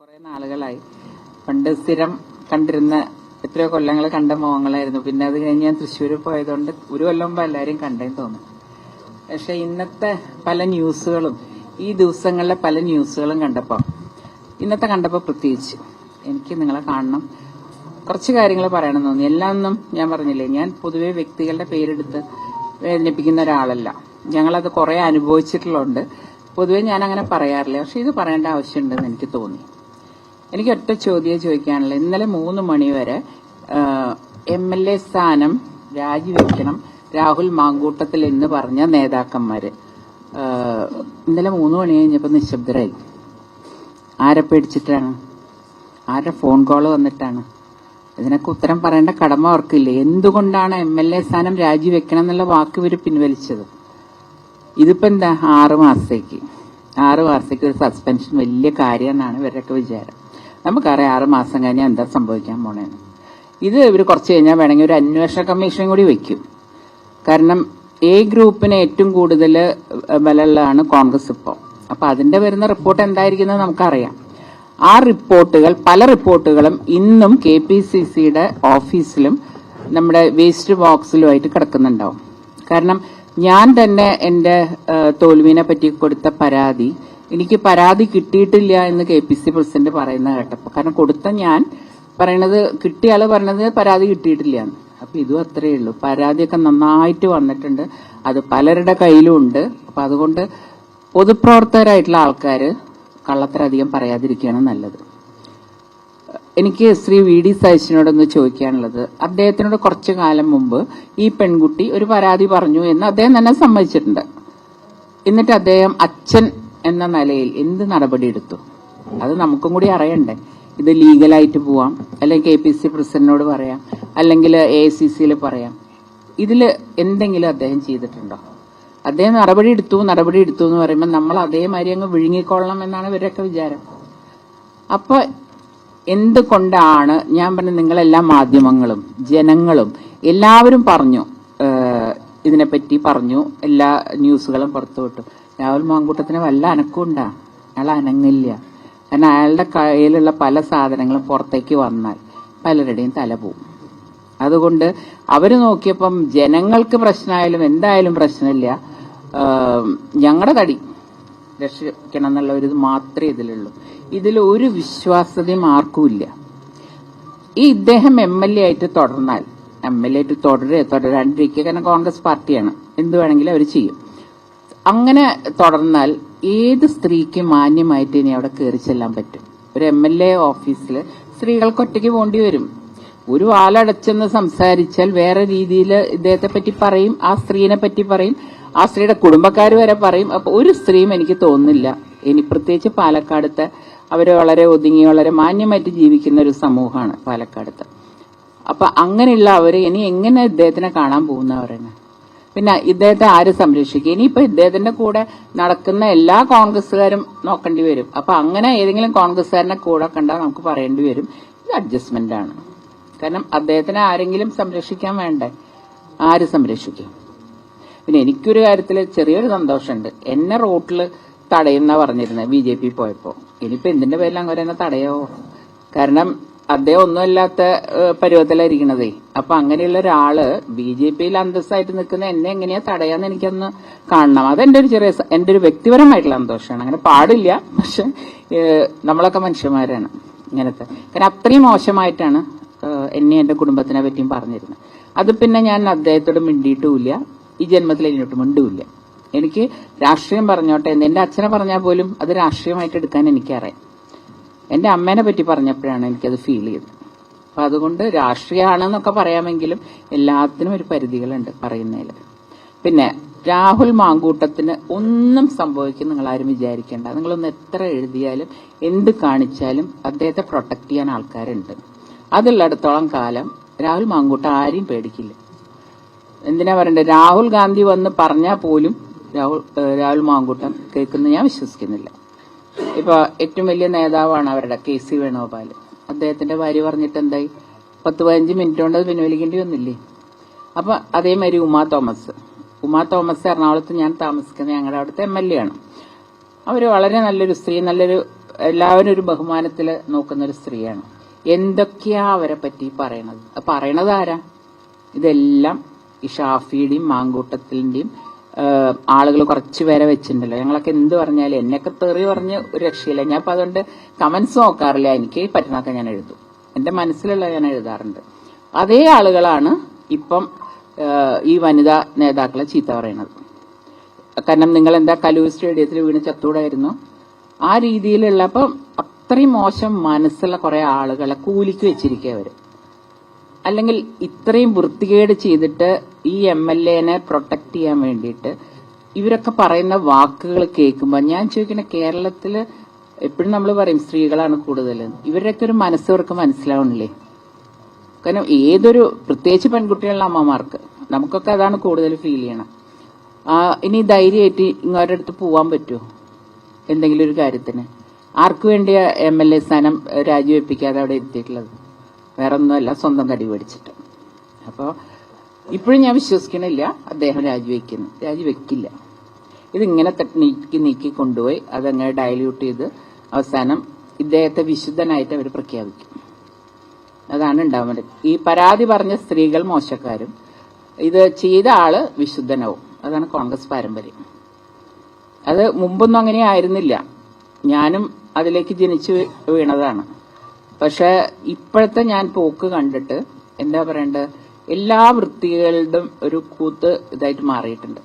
കുറെ നാളുകളായി. പണ്ട് സ്ഥിരം കണ്ടിരുന്ന എത്രയോ കൊല്ലങ്ങൾ കണ്ട മുഖങ്ങളായിരുന്നു പിന്നെ അത് കഴിഞ്ഞ് ഞാൻ തൃശ്ശൂർ പോയതുകൊണ്ട് ഒരു കൊല്ലം മുമ്പ് എല്ലാവരെയും കണ്ടേന്ന് തോന്നുന്നു. പക്ഷെ ഇന്നത്തെ പല ന്യൂസുകളും ഈ ദിവസങ്ങളിലെ പല ന്യൂസുകളും കണ്ടപ്പോൾ ഇന്നത്തെ കണ്ടപ്പോൾ പ്രത്യേകിച്ച് എനിക്ക് നിങ്ങളെ കാണണം. കുറച്ച് കാര്യങ്ങൾ പറയണം തോന്നി എല്ലാം ഒന്നും ഞാൻ പറഞ്ഞില്ലേ ഞാൻ പൊതുവെ വ്യക്തികളുടെ പേരെടുത്ത് വേദനിപ്പിക്കുന്ന ഒരാളല്ല. ഞങ്ങളത് കുറെ അനുഭവിച്ചിട്ടുള്ളതുകൊണ്ട് പൊതുവെ ഞാൻ അങ്ങനെ പറയാറില്ല. പക്ഷെ ഇത് പറയേണ്ട ആവശ്യമുണ്ടെന്ന് എനിക്ക് തോന്നി. എനിക്ക് ഒറ്റ ചോദ്യം ചോദിക്കാനുള്ളത്. ഇന്നലെ മൂന്ന് മണിവരെ എം എൽ എ സ്ഥാനം രാജിവെക്കണം രാഹുൽ മാങ്കൂട്ടത്തിൽ എന്ന് പറഞ്ഞ നേതാക്കന്മാര്. ഇന്നലെ മൂന്ന് മണി കഴിഞ്ഞപ്പോൾ നിശബ്ദരായി. ആരെ പേടിച്ചിട്ടാണ്? ആരുടെ ഫോൺ കോൾ വന്നിട്ടാണ്? ഇതിനൊക്കെ ഉത്തരം പറയേണ്ട കടമ അവർക്കില്ലേ? എന്തുകൊണ്ടാണ് എം എൽ എ സ്ഥാനം രാജിവെക്കണം എന്നുള്ള വാക്ക് ഇവർ പിൻവലിച്ചത്? ഇതിപ്പോ എന്താ? ആറ് മാസത്തേക്ക്. ആറ് മാസത്തേക്ക് ഒരു സസ്പെൻഷൻ വലിയ കാര്യമെന്നാണ് ഇവരുടെയൊക്കെ വിചാരം. നമുക്കറിയാം ആറ് മാസം കഴിഞ്ഞാൽ എന്താ സംഭവിക്കാൻ പോണേന്ന്. ഇത് ഇവർ കുറച്ച് കഴിഞ്ഞാൽ വേണമെങ്കിൽ ഒരു അന്വേഷണ കമ്മീഷൻ കൂടി വെക്കും. കാരണം എ ഗ്രൂപ്പിന് ഏറ്റവും കൂടുതൽ ബലമുള്ളതാണ് കോൺഗ്രസ് ഇപ്പോൾ അപ്പൊ അതിന്റെ വരുന്ന റിപ്പോർട്ട് എന്തായിരിക്കുന്നത് നമുക്കറിയാം. ആ റിപ്പോർട്ടുകൾ പല റിപ്പോർട്ടുകളും ഇന്നും കെ പി സി സിയുടെ ഓഫീസിലും നമ്മുടെ വേസ്റ്റ് ബോക്സിലുമായിട്ട് കിടക്കുന്നുണ്ടാവും. കാരണം ഞാൻ തന്നെ എന്റെ തോൽവിനെ പറ്റി കൊടുത്ത പരാതി എനിക്ക് പരാതി കിട്ടിയിട്ടില്ല എന്ന് കെ പി സി പ്രസിഡന്റ് പറയുന്ന കേട്ടപ്പോൾ കാരണം കൊടുത്ത ഞാൻ പറയണത് കിട്ടിയ ആൾ പറഞ്ഞത് പരാതി കിട്ടിയിട്ടില്ല എന്ന്. അപ്പൊ ഇതും അത്രയേ ഉള്ളൂ. പരാതിയൊക്കെ നന്നായിട്ട് വന്നിട്ടുണ്ട്. അത് പലരുടെ കയ്യിലും ഉണ്ട്. അപ്പൊ അതുകൊണ്ട് പൊതുപ്രവർത്തകരായിട്ടുള്ള ആൾക്കാര് കള്ളത്തരധികം പറയാതിരിക്കുകയാണ് നല്ലത്. എനിക്ക് ശ്രീ വി ഡി സതീശനോടൊന്ന് ചോദിക്കാനുള്ളത്. അദ്ദേഹത്തിനോട് കുറച്ചു കാലം മുമ്പ് ഈ പെൺകുട്ടി ഒരു പരാതി പറഞ്ഞു എന്ന് അദ്ദേഹം തന്നെ സമ്മതിച്ചിട്ടുണ്ട്. എന്നിട്ട് അദ്ദേഹം അച്ഛൻ എന്ന നിലയിൽ എന്ത് നടപടി എടുത്തു? അത് നമുക്കും കൂടി അറിയണ്ടേ. ഇത് ലീഗലായിട്ട് പോവാം അല്ലെങ്കിൽ കെ പി സി പ്രസിഡന്റിനോട് പറയാം അല്ലെങ്കിൽ എ സി സിയിൽ പറയാം. ഇതിൽ എന്തെങ്കിലും അദ്ദേഹം ചെയ്തിട്ടുണ്ടോ? അദ്ദേഹം നടപടി എടുത്തു നടപടി എടുത്തു എന്ന് പറയുമ്പോൾ നമ്മൾ അതേമാതിരി അങ്ങ് വിഴുങ്ങിക്കൊള്ളണം എന്നാണ് ഇവരൊക്കെ വിചാരം. അപ്പൊ എന്തുകൊണ്ടാണ് ഞാൻ പറഞ്ഞ നിങ്ങളെല്ലാ മാധ്യമങ്ങളും ജനങ്ങളും എല്ലാവരും പറഞ്ഞു ഇതിനെപ്പറ്റി പറഞ്ഞു എല്ലാ ന്യൂസുകളും പുറത്തുവിട്ടു. രാഹുൽ മാങ്കൂട്ടത്തിന് വല്ല അനക്കമുണ്ടാ അയാൾ അനങ്ങില്ല. കാരണം അയാളുടെ കയ്യിലുള്ള പല സാധനങ്ങളും പുറത്തേക്ക് വന്നാൽ പലരുടെയും തല പോവും. അതുകൊണ്ട് അവർ നോക്കിയപ്പം ജനങ്ങൾക്ക് പ്രശ്നമായാലും എന്തായാലും പ്രശ്നമില്ല. ഞങ്ങളുടെ തടി രക്ഷിക്കണം എന്നുള്ള ഒരു മാത്രമേ ഇതിലുള്ളൂ. ഇതിൽ ഒരു വിശ്വാസ്യതയും ആർക്കുമില്ല ഈ ഇദ്ദേഹം എം എൽ എ ആയിട്ട് തുടർന്നാൽ എം എൽ എ ആയിട്ട് തുടരുക തുടരാണ്ടിരിക്കുക. കാരണം കോൺഗ്രസ് പാർട്ടിയാണ്. എന്ത് വേണമെങ്കിലും അവർ ചെയ്യും. അങ്ങനെ തുടർന്നാൽ ഏത് സ്ത്രീക്ക് മാന്യമായിട്ട് ഇനി അവിടെ കയറി ചെല്ലാൻ പറ്റും? ഒരു എം എൽ എ ഓഫീസിൽ സ്ത്രീകൾക്ക് ഒറ്റയ്ക്ക് പോണ്ടി വരും. ഒരു വാലടച്ചെന്ന് സംസാരിച്ചാൽ വേറെ രീതിയിൽ ഇദ്ദേഹത്തെ പറ്റി പറയും ആ സ്ത്രീനെ പറ്റി പറയും ആ സ്ത്രീയുടെ കുടുംബക്കാർ വരെ പറയും. അപ്പൊ ഒരു സ്ത്രീയും എനിക്ക് തോന്നുന്നില്ല. ഇനി പ്രത്യേകിച്ച് പാലക്കാടത്തെ അവർ വളരെ ഒതുങ്ങി വളരെ മാന്യമായിട്ട് ജീവിക്കുന്ന ഒരു സമൂഹമാണ് പാലക്കാടത്ത്. അപ്പൊ അങ്ങനെയുള്ള അവർ ഇനി എങ്ങനെ ഇദ്ദേഹത്തിനെ കാണാൻ പോകുന്നവരെന്നെ പിന്നെ ഇദ്ദേഹത്തെ ആര് സംരക്ഷിക്കും? ഇനിയിപ്പോ ഇദ്ദേഹത്തിന്റെ കൂടെ നടക്കുന്ന എല്ലാ കോൺഗ്രസ്സുകാരും നോക്കേണ്ടി വരും. അപ്പൊ അങ്ങനെ ഏതെങ്കിലും കോൺഗ്രസ്സുകാരനെ കൂടെ കണ്ടാൽ നമുക്ക് പറയേണ്ടി വരും. ഇത് അഡ്ജസ്റ്റ്മെന്റ് ആണ്. കാരണം അദ്ദേഹത്തിനെ ആരെങ്കിലും സംരക്ഷിക്കാൻ വേണ്ടേ? ആര് സംരക്ഷിക്കും? പിന്നെ എനിക്കൊരു കാര്യത്തിൽ ചെറിയൊരു സന്തോഷമുണ്ട്. എന്നെ റോട്ടിൽ തടയുന്ന പറഞ്ഞിരുന്നത് ബി ജെ പി പോയപ്പോ. ഇനിയിപ്പോ എന്തിന്റെ പേരിൽ അങ്ങനെ തടയാവോ കാരണം അദ്ദേഹം ഒന്നുമല്ലാത്ത പരുവത്തിലായിരിക്കണതേ. അപ്പൊ അങ്ങനെയുള്ള ഒരാൾ ബി ജെ പിയിൽ അന്തസ്സായിട്ട് നിൽക്കുന്ന എന്നെ എങ്ങനെയാ തടയാന്ന് എനിക്കൊന്ന് കാണണം. അതെന്റെ ഒരു ചെറിയ എന്റെ ഒരു വ്യക്തിപരമായിട്ടുള്ള സന്തോഷമാണ്. അങ്ങനെ പാടില്ല പക്ഷെ നമ്മളൊക്കെ മനുഷ്യന്മാരാണ് ഇങ്ങനത്തെ. കാരണം അത്രയും മോശമായിട്ടാണ് എന്നെ എന്റെ കുടുംബത്തിനെ പറ്റിയും പറഞ്ഞിരുന്നത് അത് പിന്നെ ഞാൻ അദ്ദേഹത്തോട് മിണ്ടിയിട്ടുമില്ല. ഈ ജന്മത്തിൽ എന്നോട്ട് മിണ്ടുമില്ല എനിക്ക് രാഷ്ട്രീയം പറഞ്ഞോട്ടെ എന്ന്. എന്റെ അച്ഛനെ പറഞ്ഞാൽ പോലും അത് രാഷ്ട്രീയമായിട്ട് എടുക്കാൻ എനിക്കറിയാം. എന്റെ അമ്മേനെ പറ്റി പറഞ്ഞപ്പോഴാണ് എനിക്കത് ഫീൽ ചെയ്തത്. അപ്പൊ അതുകൊണ്ട് രാഷ്ട്രീയമാണെന്നൊക്കെ പറയാമെങ്കിലും എല്ലാത്തിനും ഒരു പരിധികളുണ്ട് പറയുന്നതിൽ പിന്നെ രാഹുൽ മാങ്കൂട്ടത്തിന് ഒന്നും സംഭവിക്കും നിങ്ങൾ ആരും വിചാരിക്കേണ്ട. നിങ്ങളൊന്ന് എത്ര എഴുതിയാലും എന്ത് കാണിച്ചാലും അദ്ദേഹത്തെ പ്രൊട്ടക്ട് ചെയ്യാൻ ആൾക്കാരുണ്ട്. അതുള്ളിടത്തോളം കാലം രാഹുൽ മാങ്കൂട്ടം ആരെയും പേടിക്കില്ല. എന്തിനാ പറയണ്ടേ? രാഹുൽ ഗാന്ധി വന്ന് പറഞ്ഞാൽ പോലും രാഹുൽ രാഹുൽ മാങ്കൂട്ടം കേൾക്കുന്ന ഞാൻ വിശ്വസിക്കുന്നില്ല. ഇപ്പൊ ഏറ്റവും വലിയ നേതാവാണ് അവരുടെ കെ സി വേണുഗോപാൽ അദ്ദേഹത്തിന്റെ ഭാര്യ പറഞ്ഞിട്ട് എന്തായി? പത്ത് പതിനഞ്ച് മിനിറ്റ് കൊണ്ട് അത് പിൻവലിക്കേണ്ടി വന്നില്ലേ? അപ്പൊ അതേമാതിരി ഉമാ തോമസ്. ഉമാ തോമസ് എറണാകുളത്ത് ഞാൻ താമസിക്കുന്ന ഞങ്ങളുടെ അവിടുത്തെ എം എൽ എ ആണ്. അവർ വളരെ നല്ലൊരു സ്ത്രീ നല്ലൊരു എല്ലാവരും ഒരു ബഹുമാനത്തിൽ നോക്കുന്ന ഒരു സ്ത്രീയാണ്. എന്തൊക്കെയാ അവരെ പറ്റി പറയണത്? പറയണത് ആരാ? ഇതെല്ലാം ഈ ഷാഫിയുടെയും മാങ്കൂട്ടത്തിന്റെയും ആളുകൾ കുറച്ച് പേരെ വെച്ചിട്ടുണ്ടല്ലോ. ഞങ്ങളൊക്കെ എന്ത് പറഞ്ഞാലും എന്നെയൊക്കെ തെറി പറഞ്ഞ് ഒരു രക്ഷയില്ല. ഞാൻ അപ്പൊ അതുകൊണ്ട് കമന്റ്സ് നോക്കാറില്ല. എനിക്ക് പറ്റുന്നൊക്കെ ഞാൻ എഴുതും. എന്റെ മനസ്സിലുള്ള ഞാൻ എഴുതാറുണ്ട്. അതേ ആളുകളാണ് ഇപ്പം ഈ വനിതാ നേതാക്കളെ ചീത്ത പറയുന്നത്. കാരണം നിങ്ങൾ എന്താ കലൂർ സ്റ്റേഡിയത്തിൽ വീണ് ചത്തൂടായിരുന്നു? ആ രീതിയിലുള്ള അപ്പം അത്രയും മോശം മനസ്സുള്ള കുറെ ആളുകളെ കൂലിക്ക് വെച്ചിരിക്കുക അവർ. അല്ലെങ്കിൽ ഇത്രയും വൃത്തികേട് ചെയ്തിട്ട് ഈ എം എൽ എനെ പ്രൊട്ടക്ട് ചെയ്യാൻ വേണ്ടിയിട്ട് ഇവരൊക്കെ പറയുന്ന വാക്കുകൾ കേൾക്കുമ്പോൾ ഞാൻ ചോദിക്കണ കേരളത്തിൽ എപ്പോഴും നമ്മൾ പറയും സ്ത്രീകളാണ് കൂടുതൽ ഇവരുടെയൊക്കെ ഒരു മനസ്സവർക്ക് മനസ്സിലാവണില്ലേ? കാരണം ഏതൊരു പ്രത്യേകിച്ച് പെൺകുട്ടികളുടെ അമ്മമാർക്ക് നമുക്കൊക്കെ അതാണ് കൂടുതൽ ഫീൽ ചെയ്യണം. ഇനി ധൈര്യമായിട്ട് ഇങ്ങോരുടെ അടുത്ത് പോവാൻ പറ്റുമോ എന്തെങ്കിലും ഒരു കാര്യത്തിന്. ആർക്കു വേണ്ടിയ എം എൽ എ സ്ഥാനം രാജിവെപ്പിക്കാതെ അവിടെ എത്തിയിട്ടുള്ളത്? വേറെ ഒന്നുമല്ല സ്വന്തം കടി പിടിച്ചിട്ട് അപ്പോൾ ഇപ്പോഴും ഞാൻ വിശ്വസിക്കണില്ല അദ്ദേഹം രാജിവെക്കുന്നു. രാജിവെക്കില്ല. ഇതിങ്ങനെ നീക്കി നീക്കി കൊണ്ടുപോയി അതങ്ങനെ ഡയല്യൂട്ട് ചെയ്ത് അവസാനം ഇദ്ദേഹത്തെ വിശുദ്ധനായിട്ട് അവർ പ്രഖ്യാപിക്കും. അതാണ് ഉണ്ടാവുന്നത് ഈ പരാതി പറഞ്ഞ സ്ത്രീകൾ മോശക്കാരും ഇത് ചെയ്ത ആൾ വിശുദ്ധനാവും. അതാണ് കോൺഗ്രസ് പാരമ്പര്യം. അത് മുമ്പൊന്നും അങ്ങനെ ആയിരുന്നില്ല ഞാനും അതിലേക്ക് ജനിച്ചു വീണതാണ്. പക്ഷെ ഇപ്പോഴത്തെ ഞാൻ പോക്ക് കണ്ടിട്ട് എന്താ പറയണ്ടത് എല്ലാ വൃത്തികളുടെയും ഒരു കൂത്ത് ഇതായിട്ട് മാറിയിട്ടുണ്ട്.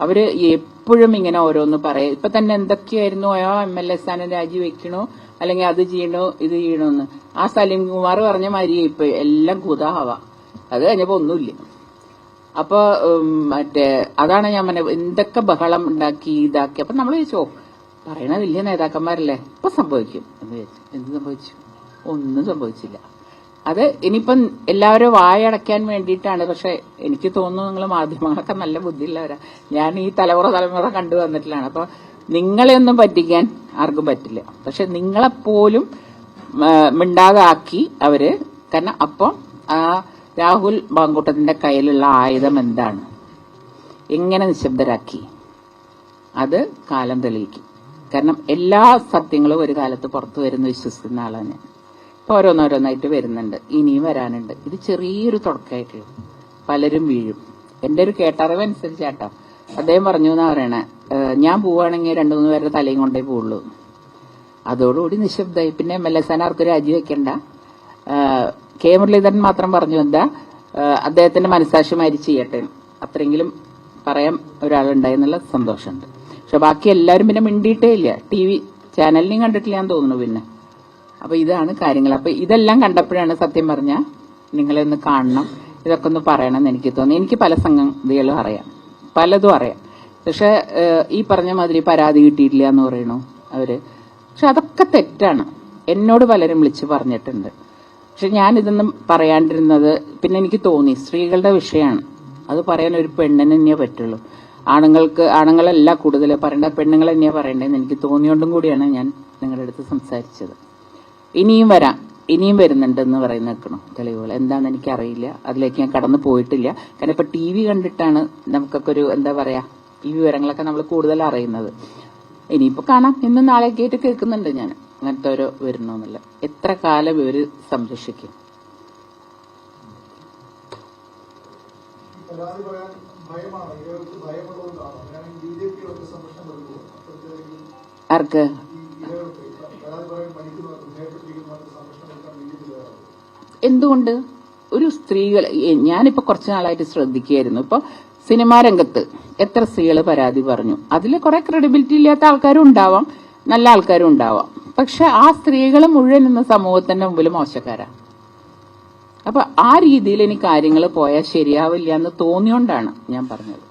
അവർ എപ്പോഴും ഇങ്ങനെ ഓരോന്ന് പറയും. ഇപ്പൊ തന്നെ എന്തൊക്കെയായിരുന്നു? ആ എം എൽ എ സ്ഥാനം രാജിവെക്കണോ അല്ലെങ്കിൽ അത് ചെയ്യണോ? ഇത് ചെയ്യണോന്ന് ആ സലീം കുമാർ പറഞ്ഞ മാതിരി ഇപ്പൊ എല്ലാം കുതാഹവ. അത് കഴിഞ്ഞപ്പോ ഒന്നുമില്ല. അപ്പൊ മറ്റേ അതാണ് ഞാൻ എന്തൊക്കെ ബഹളം ഉണ്ടാക്കി ഇതാക്കി. അപ്പൊ നമ്മൾ ചോദിച്ചോ പറയണ വലിയ നേതാക്കന്മാരല്ലേ? ഇപ്പൊ സംഭവിക്കും. എന്ന് എന്ത് സംഭവിച്ചു? ഒന്നും സംഭവിച്ചില്ല. അത് ഇനിയിപ്പം എല്ലാവരും വായടയ്ക്കാൻ വേണ്ടിയിട്ടാണ്. പക്ഷെ എനിക്ക് തോന്നുന്നു നിങ്ങൾ മാധ്യമങ്ങളൊക്കെ നല്ല ബുദ്ധിയുള്ളവരാ. ഞാൻ ഈ തലമുറ തലമുറ കണ്ടു വന്നിട്ടില്ലാണ് അപ്പൊ നിങ്ങളെ ഒന്നും പറ്റിക്കാൻ ആർക്കും പറ്റില്ല. പക്ഷെ നിങ്ങളെപ്പോലും മിണ്ടാതാക്കി അവർ. കാരണം അപ്പം ആ രാഹുൽ ബാങ്കൂട്ടത്തിന്റെ കയ്യിലുള്ള ആയുധം എന്താണ്? എങ്ങനെ നിശബ്ദരാക്കി? അത് കാലം തെളിയിക്കും. കാരണം എല്ലാ സത്യങ്ങളും ഒരു കാലത്ത് പുറത്തു വരുന്ന വിശ്വസിക്കുന്ന ആളാണ് ഞാൻ ഇപ്പൊ ഓരോന്നോരോന്നായിട്ട് വരുന്നുണ്ട്. ഇനിയും വരാനുണ്ട്. ഇത് ചെറിയൊരു തുടക്കമായിട്ട് പലരും വീഴും. എന്റെ ഒരു കേട്ടറിവ് അനുസരിച്ചാട്ടോ. അദ്ദേഹം പറഞ്ഞു എന്നാ പറയണേ ഞാൻ പോവുകയാണെങ്കിൽ രണ്ടു മൂന്ന് പേരുടെ തലയും കൊണ്ടേ പോവുള്ളൂ. അതോടുകൂടി നിശബ്ദമായി. പിന്നെ എം എൽ എ സ്ഥാനാർക്ക് രാജിവെക്കണ്ട. കെ മുരളീധരൻ മാത്രം പറഞ്ഞു എന്താ അദ്ദേഹത്തിന്റെ മനസാക്ഷിമാരി ചെയ്യട്ടെ. അത്രയെങ്കിലും പറയാൻ ഒരാളുണ്ടായെന്നുള്ള സന്തോഷമുണ്ട്. പക്ഷെ ബാക്കി എല്ലാവരും പിന്നെ മിണ്ടിയിട്ടേ ഇല്ല. ടി വി ചാനലിനെയും കണ്ടിട്ടില്ല എന്ന് തോന്നുന്നു പിന്നെ. അപ്പൊ ഇതാണ് കാര്യങ്ങൾ. അപ്പൊ ഇതെല്ലാം കണ്ടപ്പോഴാണ് സത്യം പറഞ്ഞ നിങ്ങളെ ഒന്ന് കാണണം. ഇതൊക്കെ ഒന്ന് പറയണം എന്ന് എനിക്ക് തോന്നി. എനിക്ക് പല സംഗതികളും അറിയാം. പലതും അറിയാം. പക്ഷെ ഈ പറഞ്ഞ മാതിരി പരാതി കിട്ടിയിട്ടില്ല എന്ന് പറയണു അവർ. പക്ഷെ അതൊക്കെ തെറ്റാണ്. എന്നോട് പലരും വിളിച്ച് പറഞ്ഞിട്ടുണ്ട്. പക്ഷെ ഞാൻ ഇതൊന്നും പറയാണ്ടിരുന്നത് പിന്നെ എനിക്ക് തോന്നി. സ്ത്രീകളുടെ വിഷയമാണ്. അത് പറയാൻ ഒരു പെണ്ണിന് തന്നെയേ പറ്റുള്ളൂ. ആണുങ്ങൾക്ക് ആണുങ്ങളല്ല കൂടുതൽ. പറയേണ്ട പെണ്ണുങ്ങൾ തന്നെയാണ് പറയേണ്ടതെന്ന് എനിക്ക് തോന്നിയോണ്ടും കൂടിയാണ് ഞാൻ നിങ്ങളുടെ അടുത്ത് സംസാരിച്ചത്. ഇനിയും വരാം. ഇനിയും വരുന്നുണ്ടെന്ന് പറയുന്ന നിൽക്കണം തെളിവുകൾ. എന്താണെന്ന് എനിക്കറിയില്ല. അതിലേക്ക് ഞാൻ കടന്നു പോയിട്ടില്ല. കാരണം ഇപ്പൊ ടി വി കണ്ടിട്ടാണ് നമുക്കൊക്കെ ഒരു എന്താ പറയാ ഈ വിവരങ്ങളൊക്കെ നമ്മൾ കൂടുതൽ അറിയുന്നത്. ഇനിയിപ്പോ കാണാം. ഇന്നും നാളെ കേട്ട് കേൾക്കുന്നുണ്ട് ഞാൻ. അങ്ങനത്തെ ഓരോ വരുന്നോന്നില്ല. എത്ര കാലം ഇവർ സംരക്ഷിക്കും? ഭയമാണ്. ഇവർക്ക് ഭയമുള്ളതുകൊണ്ടാണ് അങ്ങനെയാണെങ്കിൽ ബി ജെ പി അവർക്ക് സംരക്ഷണം നൽകുമോ അപ്പോഴത്തേക്കും ആർക്ക്? എന്തുകൊണ്ട്? ഒരു സ്ത്രീകൾ ഞാനിപ്പോ കുറച്ചു നാളായിട്ട് ശ്രദ്ധിക്കുകയായിരുന്നു. ഇപ്പൊ സിനിമാ രംഗത്ത് എത്ര സ്ത്രീകൾ പരാതി പറഞ്ഞു. അതിൽ കുറെ ക്രെഡിബിലിറ്റി ഇല്ലാത്ത ആൾക്കാരും ഉണ്ടാവാം നല്ല ആൾക്കാരും ഉണ്ടാവാം. പക്ഷെ ആ സ്ത്രീകൾ മുഴുവൻ ഇന്ന് സമൂഹത്തിന്റെ മുമ്പിൽ മോശക്കാരാ. അപ്പൊ ആ രീതിയിൽ ഇനി കാര്യങ്ങൾ പോയാൽ ശരിയാവില്ല എന്ന് തോന്നിയോണ്ടാണ് ഞാൻ പറഞ്ഞത്.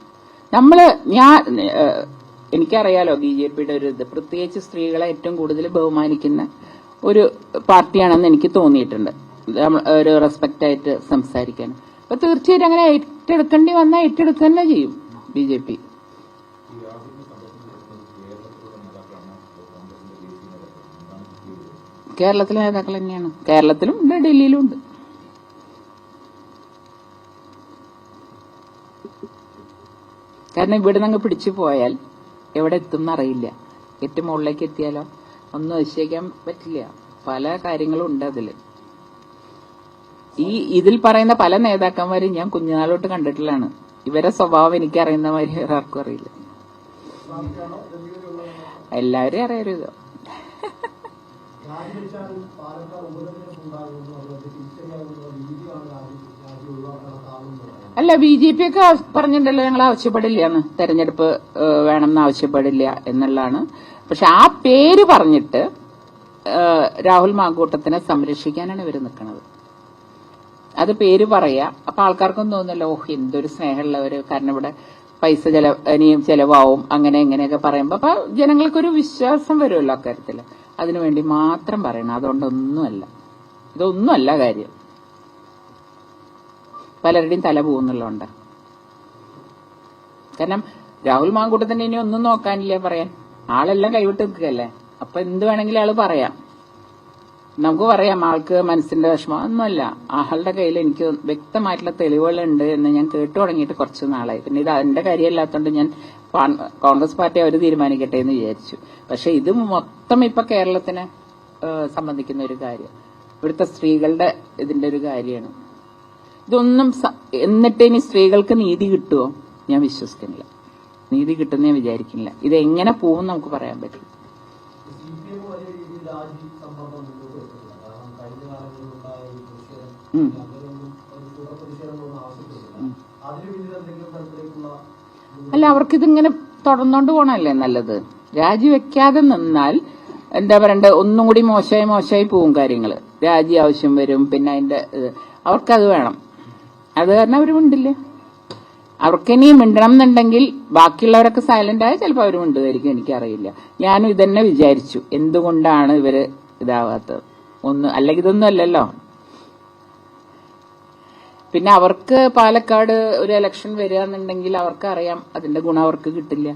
നമ്മൾ ഞാൻ എനിക്കറിയാലോ ബി ജെ പിയുടെ ഒരു ഇത്. പ്രത്യേകിച്ച് സ്ത്രീകളെ ഏറ്റവും കൂടുതൽ ബഹുമാനിക്കുന്ന ഒരു പാർട്ടിയാണെന്ന് എനിക്ക് തോന്നിയിട്ടുണ്ട്. ഒരു റെസ്പെക്റ്റ് ആയിട്ട് സംസാരിക്കാൻ. അപ്പൊ തീർച്ചയായിട്ടും അങ്ങനെ ഏറ്റെടുക്കേണ്ടി വന്നാൽ ഏറ്റെടുക്കുക തന്നെ ചെയ്യും ബി ജെ പി. കേരളത്തിലെ നേതാക്കൾ തന്നെയാണ്. കേരളത്തിലും ഉണ്ട് ഡൽഹിയിലും ഉണ്ട്. കാരണം ഇവിടെ നിന്ന് പിടിച്ചു പോയാൽ എവിടെ എത്തും എന്നറിയില്ല ഏറ്റവും മുകളിലേക്ക് എത്തിയാലോ? ഒന്നും അതിശയിക്കാൻ പറ്റില്ല. പല കാര്യങ്ങളും ഉണ്ട് അതിൽ. ഈ ഇതിൽ പറയുന്ന പല നേതാക്കന്മാരും ഞാൻ കുഞ്ഞുനാളോട്ട് കണ്ടിട്ടുള്ളതാണ്. ഇവരെ സ്വഭാവം എനിക്ക് അറിയുന്ന മാതിരി ആർക്കും അറിയില്ല. എല്ലാവരും അറിയരുത് രാജിവെച്ചാൽ പാലക്കാട് ഉപതെരഞ്ഞെടുപ്പ് ഉണ്ടാകുമെന്ന് അല്ല ബി ജെ പി ഒക്കെ പറഞ്ഞിട്ടുണ്ടല്ലോ ഞങ്ങൾ ആവശ്യപ്പെടില്ല എന്ന് തെരഞ്ഞെടുപ്പ് വേണമെന്ന് ആവശ്യപ്പെടില്ല എന്നുള്ളതാണ്. പക്ഷെ ആ പേര് പറഞ്ഞിട്ട് രാഹുൽ മാങ്കൂട്ടത്തിനെ സംരക്ഷിക്കാനാണ് ഇവർ നിൽക്കുന്നത് അത് പേര് പറയാ. അപ്പൊ ആൾക്കാർക്കും തോന്നുന്നല്ലോ ഓഹ് എന്തൊരു സ്നേഹമുള്ളവര് കാരണം ഇവിടെ പൈസ ചെലവ് ഇനിയും ചെലവാവും അങ്ങനെ ഇങ്ങനെയൊക്കെ പറയുമ്പോ. അപ്പൊ ജനങ്ങൾക്കൊരു വിശ്വാസം വരുമല്ലോ അക്കാര്യത്തിൽ. അതിനുവേണ്ടി മാത്രം പറയണം. അതുകൊണ്ടൊന്നുമല്ല. ഇതൊന്നുമല്ല കാര്യം. പലരുടെയും തല പോകുന്നുള്ളതുകൊണ്ട്. കാരണം രാഹുൽ മാങ്കൂട്ടത്തിന്റെ ഇനി ഒന്നും നോക്കാനില്ല പറയാൻ? ആളെല്ലാം കൈവിട്ട് നിൽക്കുകയല്ലേ? അപ്പൊ എന്ത് വേണമെങ്കിലും ആൾ പറയാം. നമുക്ക് പറയാം ആൾക്ക് മനസ്സിന്റെ വിഷമം. ഒന്നുമല്ല. ആളുടെ കയ്യിൽ എനിക്ക് വ്യക്തമായിട്ടുള്ള തെളിവുകളുണ്ട് എന്ന് ഞാൻ കേട്ടു തുടങ്ങിയിട്ട് കുറച്ച് നാളായി. പിന്നെ ഇത് അതിന്റെ കാര്യമല്ലാത്തതുകൊണ്ട് ഞാൻ കോൺഗ്രസ് പാർട്ടി അവർ തീരുമാനിക്കട്ടെ എന്ന് വിചാരിച്ചു. പക്ഷെ ഇത് മൊത്തം ഇപ്പൊ കേരളത്തിനെ സംബന്ധിക്കുന്ന ഒരു കാര്യം. ഇവിടുത്തെ സ്ത്രീകളുടെ ഇതിന്റെ ഒരു കാര്യമാണ്. ഇതൊന്നും എന്നിട്ട് ഇനി സ്ത്രീകൾക്ക് നീതി കിട്ടുമോ ഞാൻ വിശ്വസിക്കുന്നില്ല. നീതി കിട്ടുന്ന ഞാൻ വിചാരിക്കുന്നില്ല. ഇത് എങ്ങനെ പോകും നമുക്ക് പറയാൻ പറ്റില്ല സി പി എം വലിയ രീതിയിൽ രാജി സമ്മർദ്ദം മുന്നോട്ട് വെച്ചിട്ടില്ല കാരണം കഴിഞ്ഞ കാലങ്ങളിലുണ്ടായ ഒരു പ്രതിഷേധം ഉം. അങ്ങനെയൊന്നും ഒരു തുടർ പ്രതിഷേധങ്ങളൊന്നും ആവശ്യപ്പെട്ടില്ല അതിന് പിന്നിൽ എന്തെങ്കിലും തരത്തിലേക്കുള്ള അല്ല അവർക്കിതിങ്ങനെ തുടർന്നോണ്ട് പോണല്ലേ നല്ലത്? രാജിവെക്കാതെ നിന്നാൽ എന്താ പറയണ്ട ഒന്നും കൂടി മോശമായി മോശമായി പോവും കാര്യങ്ങൾ രാജി ആവശ്യം വരും പിന്നെ അതിന്റെ. അവർക്കത് വേണം. അത് കാരണം അവർ മിണ്ടില്ല? അവർക്കിനി മിണ്ടണം എന്നുണ്ടെങ്കിൽ ബാക്കിയുള്ളവരൊക്കെ സൈലന്റ് ആയാൽ ചിലപ്പോൾ അവർ മിണ്ടുമായിരിക്കും എനിക്കറിയില്ല. ഞാനും ഇതന്നെ വിചാരിച്ചു. എന്തുകൊണ്ടാണ് ഇവർ ഇതാവാത്തത്? ഒന്ന് അല്ലെങ്കിൽ ഇതൊന്നും അല്ലല്ലോ. പിന്നെ അവർക്ക് പാലക്കാട് ഒരു ഇലക്ഷൻ വരിക എന്നുണ്ടെങ്കിൽ അവർക്ക് അറിയാം അതിന്റെ ഗുണം അവർക്ക് കിട്ടില്ല.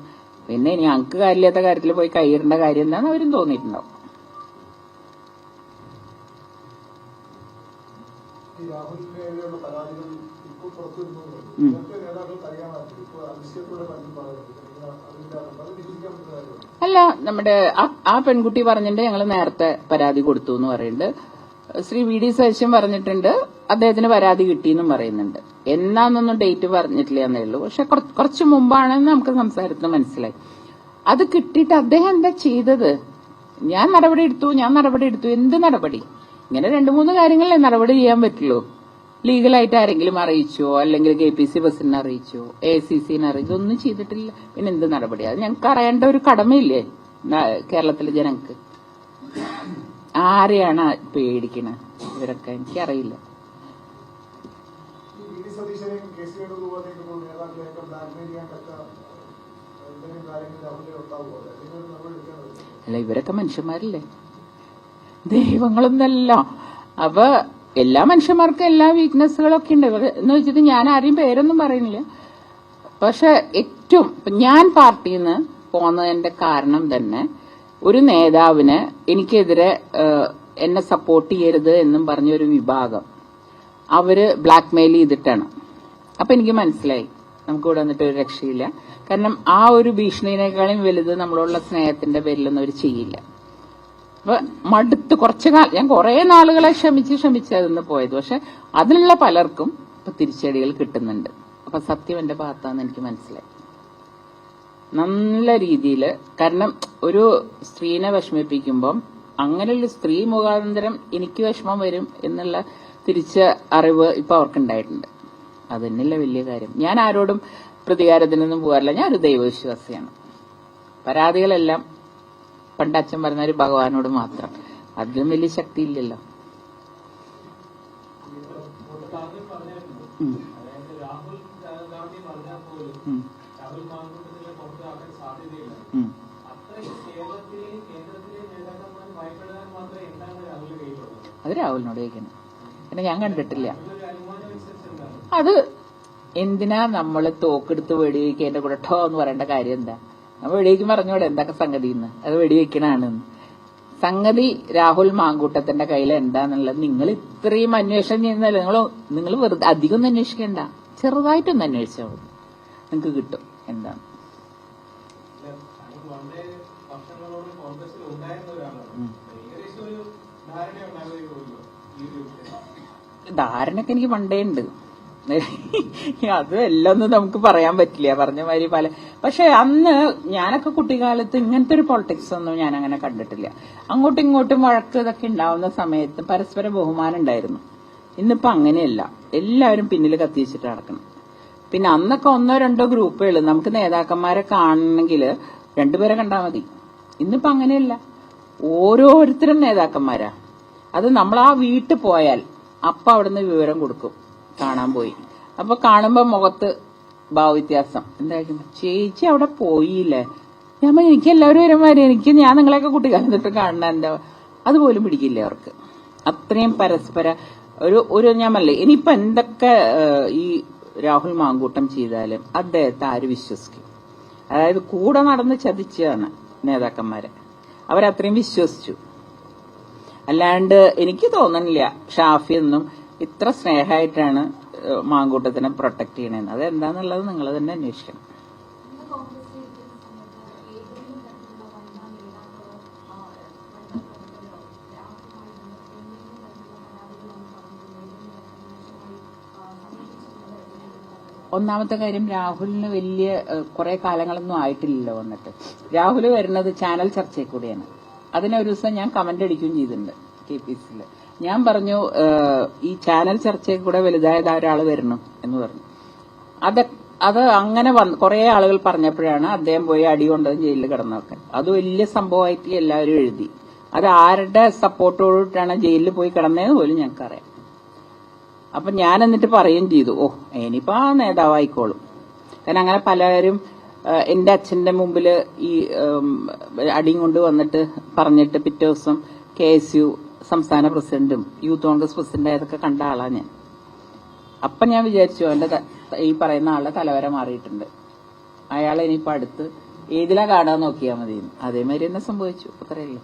പിന്നെ ഞങ്ങൾക്ക് കാര്യമില്ലാത്ത കാര്യത്തിൽ പോയി കൈയിടേണ്ട കാര്യം എന്താന്ന് അവരും തോന്നിയിട്ടുണ്ടാവും. അല്ല നമ്മുടെ ആ- ആ പെൺകുട്ടി പറഞ്ഞിട്ട് ഞങ്ങൾ നേരത്തെ പരാതി കൊടുത്തു എന്ന് പറയുന്നുണ്ട്. ശ്രീ വി ഡി സതീശൻ പറഞ്ഞിട്ടുണ്ട് അദ്ദേഹത്തിന് പരാതി കിട്ടിയെന്നും പറയുന്നുണ്ട്. എന്നാന്നൊന്നും ഡേറ്റ് പറഞ്ഞിട്ടില്ല എന്നേ ഉള്ളൂ. പക്ഷെ കുറ- കുറച്ച് മുമ്പാണെന്ന് നമുക്ക് സംസാരത്തിന് മനസ്സിലായി. അത് കിട്ടിയിട്ട് അദ്ദേഹം എന്താ ചെയ്തത്? ഞാൻ നടപടി എടുത്തു ഞാൻ നടപടി എടുത്തു. എന്ത് നടപടി? ഇങ്ങനെ രണ്ടു മൂന്ന് കാര്യങ്ങളെ നടപടി ചെയ്യാൻ പറ്റുള്ളൂ. ലീഗലായിട്ട് ആരെങ്കിലും അറിയിച്ചോ? അല്ലെങ്കിൽ കെ പി സി ബസിനെ അറിയിച്ചോ? എ സി സിനെ അറിയിച്ചോ? ഒന്നും ചെയ്തിട്ടില്ല. പിന്നെ എന്ത് നടപടി? അത് ഞങ്ങൾക്ക് അറിയേണ്ട ഒരു കടമയില്ലേ കേരളത്തിലെ ജനങ്ങൾക്ക്? ആരെയാണ് പേടിക്കണ? ഇവരൊക്കെ എനിക്കറിയില്ല. അല്ല? ഇവരൊക്കെ മനുഷ്യന്മാരല്ലേ? ദൈവങ്ങളൊന്നല്ല. അപ്പൊ എല്ലാ മനുഷ്യന്മാർക്കും എല്ലാ വീക്ക്നെസ്സുകളൊക്കെ ഉണ്ട്. എന്ന് വെച്ചിട്ട് ഞാൻ ആരെയും പേരൊന്നും പറയുന്നില്ല. പക്ഷെ ഏറ്റവും ഞാൻ പാർട്ടിയിൽ നിന്ന് പോന്നതിന്റെ കാരണം തന്നെ ഒരു നേതാവിന് എനിക്കെതിരെ എന്നെ സപ്പോർട്ട് ചെയ്യരുത് എന്നും പറഞ്ഞൊരു വിഭാഗം അവർ ബ്ലാക്ക്മെയിൽ ചെയ്തിട്ടാണ്. അപ്പൊ എനിക്ക് മനസ്സിലായി. നമുക്ക് ഇവിടെ വന്നിട്ട് ഒരു രക്ഷയില്ല. കാരണം ആ ഒരു ഭീഷണിനേക്കാളും വലുത് നമ്മളുള്ള സ്നേഹത്തിന്റെ പേരിലൊന്നും അവർ ചെയ്യില്ല. അപ്പൊ മടുത്ത് കുറച്ചു കാലം ഞാൻ കുറെ നാളുകളെ ക്ഷമിച്ച് ക്ഷമിച്ച് അതിന്ന് പോയത്. പക്ഷെ അതിലുള്ള പലർക്കും ഇപ്പൊ തിരിച്ചടികൾ കിട്ടുന്നുണ്ട്. അപ്പൊ സത്യം എന്റെ ഭാഗത്താന്ന് എനിക്ക് മനസ്സിലായി. നല്ല രീതിയിൽ കാരണം ഒരു സ്ത്രീനെ വിഷമിപ്പിക്കുമ്പം അങ്ങനെയുള്ള സ്ത്രീ മുഖാന്തരം എനിക്ക് വിഷമം വരും എന്നുള്ള തിരിച്ച അറിവ് ഇപ്പൊ അവർക്കുണ്ടായിട്ടുണ്ട്. അത് തന്നെയല്ല വലിയ കാര്യം. ഞാൻ ആരോടും പ്രതികാരത്തിനൊന്നും പോകാറില്ല. ഞാൻ ഒരു ദൈവവിശ്വാസിയാണ്. പരാതികളെല്ലാം പണ്ട് അച്ഛൻ പറഞ്ഞ ഒരു ഭഗവാനോട് മാത്രം. അതിലും വലിയ ശക്തി ഇല്ലല്ലോ താങ്കൾ ഉം. അത് രാഹുലിനോട് ചോദിക്കണം പിന്നെ ഞാൻ കണ്ടിട്ടില്ല. അത് എന്തിനാ നമ്മൾ തോക്കെടുത്ത് വെടിവെക്കേണ്ട കൂടെ ടോ എന്ന് പറയേണ്ട കാര്യം എന്താ? നമ്മൾ വെടിവെക്കും പറഞ്ഞോടെ എന്തൊക്കെ സംഗതി ഇന്ന് അത് വെടിവെക്കണാണ് സംഗതി രാഹുൽ മാങ്കൂട്ടത്തിന്റെ കയ്യിൽ എന്താന്നുള്ളത് നിങ്ങൾ ഇത്രയും അന്വേഷണം ചെയ്യുന്നില്ല നിങ്ങൾ നിങ്ങൾ വെറുതെ അധികം ഒന്നും അന്വേഷിക്കേണ്ട. ചെറുതായിട്ടൊന്ന് അന്വേഷിച്ചാൽ നിങ്ങൾക്ക് കിട്ടും. എന്താണ് താങ്കൾ വളരെ വർഷങ്ങളോട് കോൺഗ്രസിൽ ഉണ്ടായിരുന്ന ഒരാളാണ് ധാരണ ഉണ്ടാകുകയും തോന്നുന്നു ഈ ഒരു വിഷയം ധാരണയൊക്കെ എനിക്ക് പണ്ടേ ഉണ്ട്. അത് എല്ലാം ഒന്നും നമുക്ക് പറയാൻ പറ്റില്ല. പറഞ്ഞ മാതിരി പല. പക്ഷെ അന്ന് ഞാനൊക്കെ കുട്ടിക്കാലത്ത് ഇങ്ങനത്തെ ഒരു പൊളിറ്റിക്സ് ഒന്നും ഞാൻ അങ്ങനെ കണ്ടിട്ടില്ല. അങ്ങോട്ടും ഇങ്ങോട്ടും വഴക്ക് ഇതൊക്കെ ഉണ്ടാവുന്ന സമയത്ത് പരസ്പര ബഹുമാനം ഉണ്ടായിരുന്നു. ഇന്നിപ്പോ അങ്ങനെയല്ല. എല്ലാവരും പിന്നിൽ കത്തിച്ചിട്ട് നടക്കണം. പിന്നെ അന്നൊക്കെ ഒന്നോ രണ്ടോ ഗ്രൂപ്പുകൾ നമുക്ക് നേതാക്കന്മാരെ കാണണമെങ്കിൽ രണ്ടുപേരെ കണ്ടാൽ മതി. ഇന്നിപ്പോ അങ്ങനെയല്ല. ഓരോരുത്തരും നേതാക്കന്മാരാ. അത് നമ്മൾ ആ വീട്ടിൽ പോയാൽ അപ്പൊ അവിടുന്ന് വിവരം കൊടുക്കും. കാണാൻ പോയി. അപ്പൊ കാണുമ്പോ മുഖത്ത് ഭാവവ്യത്യാസം. എന്തായിരിക്കും ചേച്ചി അവിടെ പോയില്ലേ? ഞാൻ എനിക്ക് എല്ലാവരും ഒരുമാതിരി എനിക്ക് ഞാൻ നിങ്ങളെയൊക്കെ കുട്ടിക്കാലം തൊട്ട് കാണുന്ന എന്താ അതുപോലും പിടിക്കില്ല അവർക്ക്? അത്രയും പരസ്പര ഒരു ഒരു ഞാൻ പറഞ്ഞില്ലേ ഇനിയിപ്പോ എന്തൊക്കെ ഈ രാഹുൽ മാങ്കൂട്ടം ചെയ്താലും അദ്ദേഹത്തെ ആര് വിശ്വസിക്കും? അതായത് കൂടെ നടന്ന് ചതിച്ചതാണ് നേതാക്കന്മാരെ. അവരത്രയും വിശ്വസിച്ചു. അല്ലാണ്ട് എനിക്ക് തോന്നണില്ല. ഷാഫി ഒന്നും ഇത്ര സ്നേഹമായിട്ടാണ് മാങ്കൂട്ടത്തിനെ പ്രൊട്ടക്ട് ചെയ്യണേന്ന്. അതെന്താന്നുള്ളത് നിങ്ങൾ തന്നെ അന്വേഷിക്കണം. ഒന്നാമത്തെ കാര്യം രാഹുലിന് വലിയ കുറെ കാലങ്ങളൊന്നും ആയിട്ടില്ലല്ലോ വന്നിട്ട്. രാഹുൽ വരുന്നത് ചാനൽ ചർച്ചയിൽ കൂടിയാണ്. അതിനെ ഒരു ദിവസം ഞാൻ കമന്റ് അടിക്കുകയും ചെയ്തിട്ടുണ്ട് കെ പി സിയിൽ ഞാൻ പറഞ്ഞു ഈ ചാനൽ ചർച്ചയിൽ കൂടെ വലുതായത് ഒരാൾ വരണം? എന്ന് പറഞ്ഞു. അത് അത് അങ്ങനെ വന്ന് കുറെ ആളുകൾ പറഞ്ഞപ്പോഴാണ് അദ്ദേഹം പോയി അടി കൊണ്ടതും ജയിലിൽ കിടന്നൊക്കെ അത് വലിയ സംഭവമായിട്ട് എല്ലാവരും എഴുതി. അത് ആരുടെ സപ്പോർട്ടോടിട്ടാണ് ജയിലിൽ പോയി കിടന്നതെന്ന് പോലും ഞങ്ങൾക്കറിയാം. അപ്പൊ ഞാൻ എന്നിട്ട് പറയുകയും ചെയ്തു ഓ ഇനിയിപ്പോ ആ നേതാവായിക്കോളും. കാരണം അങ്ങനെ പലരും എന്റെ അച്ഛന്റെ മുമ്പിൽ ഈ അടിയും കൊണ്ട് വന്നിട്ട് പറഞ്ഞിട്ട് പിറ്റേ ദിവസം കെ എസ് യു സംസ്ഥാന പ്രസിഡന്റും യൂത്ത് കോൺഗ്രസ് പ്രസിഡന്റായതൊക്കെ കണ്ട ആളാണ് ഞാൻ. അപ്പൊ ഞാൻ വിചാരിച്ചു അവന്റെ ഈ പറയുന്ന ആളുടെ തലവര മാറിയിട്ടുണ്ട്. അയാളെ ഇനിയിപ്പോ അടുത്ത് ഏതിലാ കാണാൻ നോക്കിയാൽ മതി അതേമാതിരി തന്നെ സംഭവിച്ചു. അത്രയല്ലേ